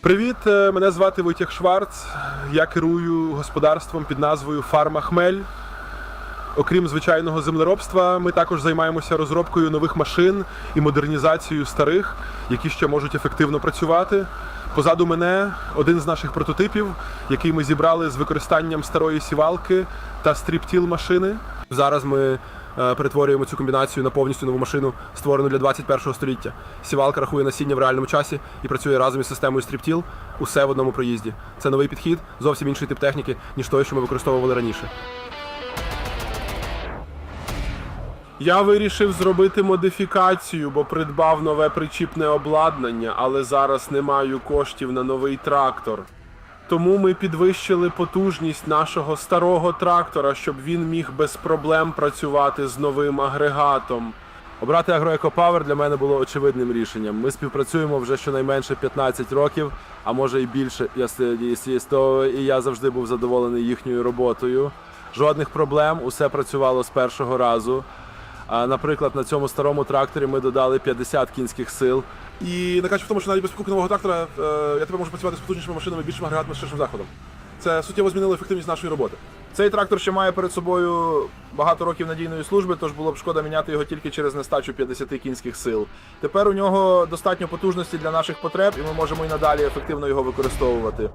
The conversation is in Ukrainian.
Привіт, е, мене звати Войтяг Шварц. Я керую господарством під назвою Фарма Хмель. Окрім звичайного землеробства, ми також займаємося розробкою нових машин і модернізацією старих, які ще можуть ефективно працювати. Позаду мене один з наших прототипів, який ми зібрали з використанням старої сівалки та стріптіл машини. Зараз ми перетворюємо цю комбінацію на повністю нову машину, створену для 21 століття. Сівалка рахує насіння в реальному часі і працює разом із системою стріптіл. Усе в одному проїзді. Це новий підхід, зовсім інший тип техніки, ніж той, що ми використовували раніше. Я вирішив зробити модифікацію, бо придбав нове причіпне обладнання, але зараз не маю коштів на новий трактор. Тому ми підвищили потужність нашого старого трактора, щоб він міг без проблем працювати з новим агрегатом. Обрати AgroEcoPower для мене було очевидним рішенням. Ми співпрацюємо вже щонайменше 15 років, а може і більше. І я завжди був задоволений їхньою роботою. Жодних проблем, усе працювало з першого разу. Наприклад, на цьому старому тракторі ми додали 50 кінських сил. І накачу в тому, що навіть без покупки нового трактора е, я тепер можу працювати з потужнішими машинами, більшим агрегатом, ширшим заходом. Це суттєво змінило ефективність нашої роботи. Цей трактор ще має перед собою багато років надійної служби, тож було б шкода міняти його тільки через нестачу 50 кінських сил. Тепер у нього достатньо потужності для наших потреб, і ми можемо і надалі ефективно його використовувати.